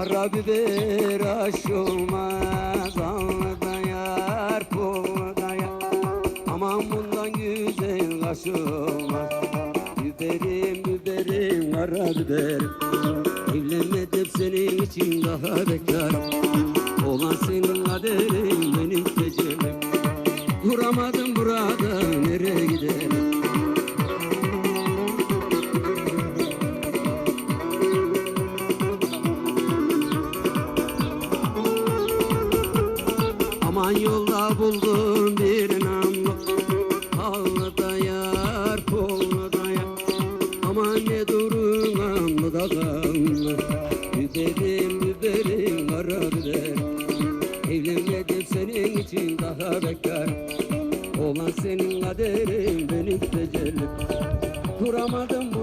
Karabiber aşılmaz Alnıda yar pulda yar. Aman bundan güzel aşılmaz Biberim biberim karabiberim Evlenmedim senin için daha bekarım. Olan senin kaderin benim tecelim Duramadım burada nereye gidelim Aman yolda buldum bir namlu Havluda yar kolluda yar Aman ne durun anlıda kalma Biberim biberim ara biberim Evlenmedim senin için daha bekar. Olan senin kaderin benim tecellim Duramadım gidelim